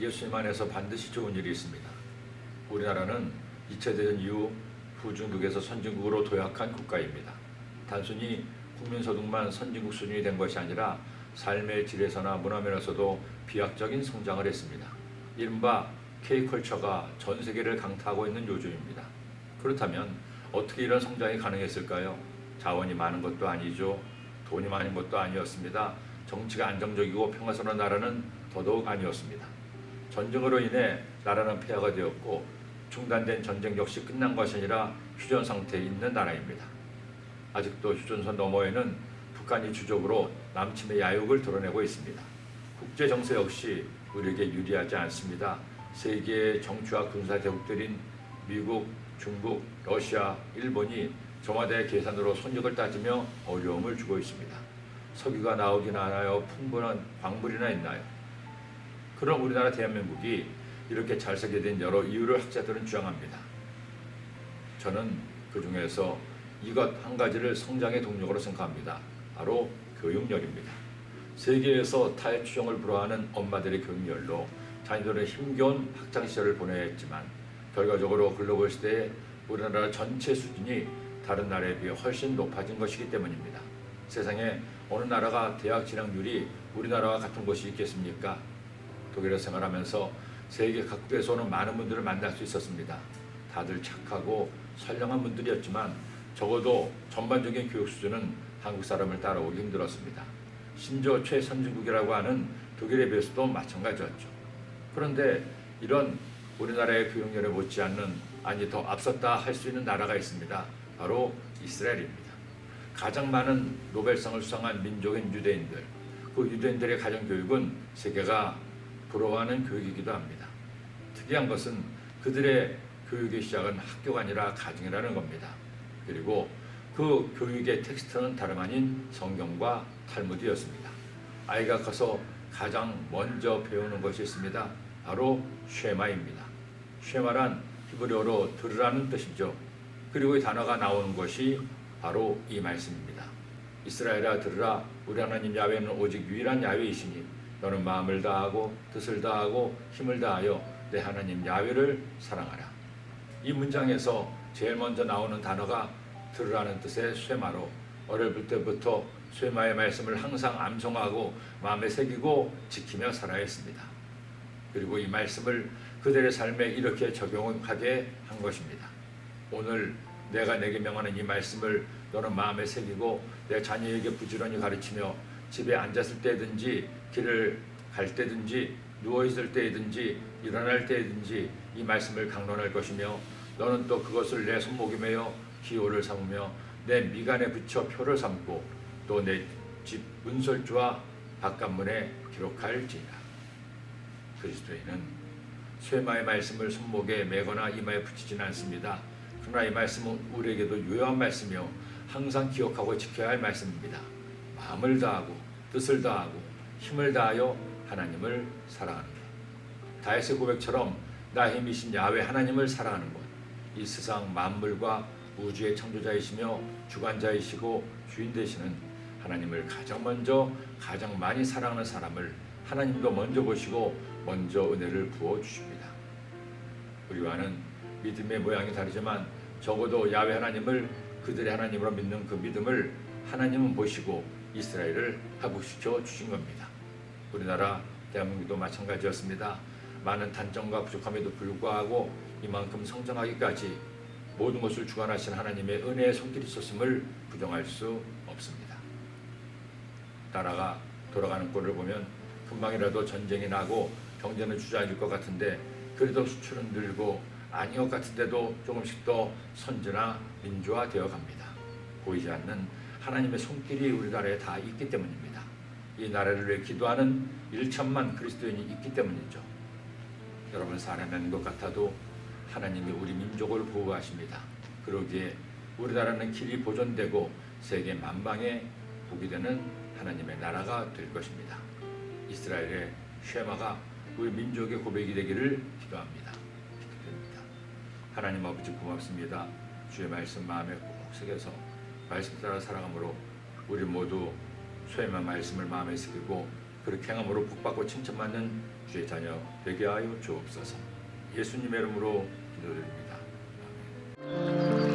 예수님 안에서 반드시 좋은 일이 있습니다. 우리나라는 2차 대전 이후 후중국에서 선진국으로 도약한 국가입니다. 단순히 국민소득만 선진국 수준이 된 것이 아니라 삶의 질에서나 문화면에서도 비약적인 성장을 했습니다. 이른바 K컬처가 전 세계를 강타하고 있는 요즘입니다. 그렇다면 어떻게 이런 성장이 가능했을까요? 자원이 많은 것도 아니죠. 돈이 많은 것도 아니었습니다. 정치가 안정적이고 평화스러운 나라는 더더욱 아니었습니다. 전쟁으로 인해 나라는 폐하가 되었고 중단된 전쟁 역시 끝난 것이 아니라 휴전 상태에 있는 나라입니다. 아직도 휴전선 너머에는 북한이 주적으로 남침의 야욕을 드러내고 있습니다. 국제 정세 역시 우리에게 유리하지 않습니다. 세계의 정치와 군사 대국들인 미국, 중국, 러시아, 일본이 정화대 계산으로 손익을 따지며 어려움을 주고 있습니다. 석유가 나오긴 않아요. 풍부한 광물이나 있나요? 그럼 우리나라 대한민국이 이렇게 잘 살게 된 여러 이유를 학자들은 주장합니다. 저는 그 중에서 이것 한 가지를 성장의 동력으로 생각합니다. 바로 교육열입니다. 세계에서 타의 추종을 불허하는 엄마들의 교육열로 자녀들의 힘겨운 학창 시절을 보내야 했지만 결과적으로 글로벌 시대에 우리나라 전체 수준이 다른 나라에 비해 훨씬 높아진 것이기 때문입니다. 세상에 어느 나라가 대학 진학률이 우리나라와 같은 곳이 있겠습니까? 독일에 생활하면서 세계 각국에서 오는 많은 분들을 만날 수 있었습니다. 다들 착하고 선량한 분들이었지만 적어도 전반적인 교육 수준은 한국 사람을 따라오기 힘들었습니다. 심지어 최선진국이라고 하는 독일에 비해서도 마찬가지였죠. 그런데 이런 우리나라의 교육열에 못지않는 아니 더 앞섰다 할 수 있는 나라가 있습니다. 바로 이스라엘입니다. 가장 많은 노벨상을 수상한 민족인 유대인들, 그 유대인들의 가정 교육은 세계가 부러워하는 교육이기도 합니다. 특이한 것은 그들의 교육의 시작은 학교가 아니라 가정이라는 겁니다. 그리고 그 교육의 텍스트는 다름 아닌 성경과 탈무드였습니다. 아이가 커서 가장 먼저 배우는 것이 있습니다. 바로 쉐마입니다. 쉐마란 히브리어로 들으라는 뜻이죠. 그리고 이 단어가 나오는 것이 바로 이 말씀입니다. 이스라엘아 들으라 우리 하나님 야훼는 오직 유일한 야훼이시니 너는 마음을 다하고 뜻을 다하고 힘을 다하여 내 하나님 야훼를 사랑하라. 이 문장에서 제일 먼저 나오는 단어가 들으라는 뜻의 쇠마로 어릴 때부터 쇠마의 말씀을 항상 암송하고 마음에 새기고 지키며 살아야 했습니다. 그리고 이 말씀을 그들의 삶에 이렇게 적용하게 한 것입니다. 오늘 내가 내게 명하는 이 말씀을 너는 마음에 새기고 내 자녀에게 부지런히 가르치며 집에 앉았을 때든지 길을 갈 때든지 누워 있을 때든지 일어날 때든지 이 말씀을 강론할 것이며 너는 또 그것을 내 손목에 매어 기호를 삼으며 내 미간에 붙여 표를 삼고 또 내 집 문설주와 바깥문에 기록할지니라. 그리스도인은 쇠마의 말씀을 손목에 매거나 이마에 붙이지는 않습니다. 그러나 이 말씀은 우리에게도 유효한 말씀이요 항상 기억하고 지켜야 할 말씀입니다. 마음을 다하고 뜻을 다하고 힘을 다하여 하나님을 사랑하는 것. 다윗의 고백처럼 나의 힘이신 야훼 하나님을 사랑하는 것. 이 세상 만물과 우주의 창조자이시며 주관자이시고 주인 되시는 하나님을 가장 먼저 가장 많이 사랑하는 사람을 하나님도 먼저 보시고 먼저 은혜를 부어 주십니다. 우리와는 믿음의 모양이 다르지만 적어도 야훼 하나님을 그들의 하나님으로 믿는 그 믿음을 하나님은 보시고 이스라엘을 회복시켜 주신 겁니다. 우리나라 대한민국도 마찬가지였습니다. 많은 단점과 부족함에도 불구하고 이만큼 성장하기까지 모든 것을 주관하신 하나님의 은혜의 손길이 있었음을 부정할 수 없습니다. 나라가 돌아가는 꼴을 보면 금방이라도 전쟁이 나고 경제는 주저앉을 것 같은데 그래도 수출은 늘고 아닌 것 같은데도 조금씩 더 선진화 민주화 되어 갑니다. 보이지 않는 하나님의 손길이 우리나라에 다 있기 때문입니다. 이 나라를 위해 기도하는 1천만 그리스도인이 있기 때문이죠. 여러분 아닌 것 같아도 하나님이 우리 민족을 보호하십니다. 그러기에 우리나라는 길이 보존되고 세계 만방에 복이 되는 하나님의 나라가 될 것입니다. 이스라엘의 쉐마가 우리 민족의 고백이 되기를 기도합니다. 기도드립니다. 하나님 아버지 고맙습니다. 주의 말씀 마음에 꼭 새겨서 말씀 따라 살아감으로 우리 모두 소임한 말씀을 마음에 새기고 그렇게 행함으로 복받고 칭찬받는 주의 자녀 되게 하여 주옵소서. 예수님의 이름으로 기도드립니다. 아멘.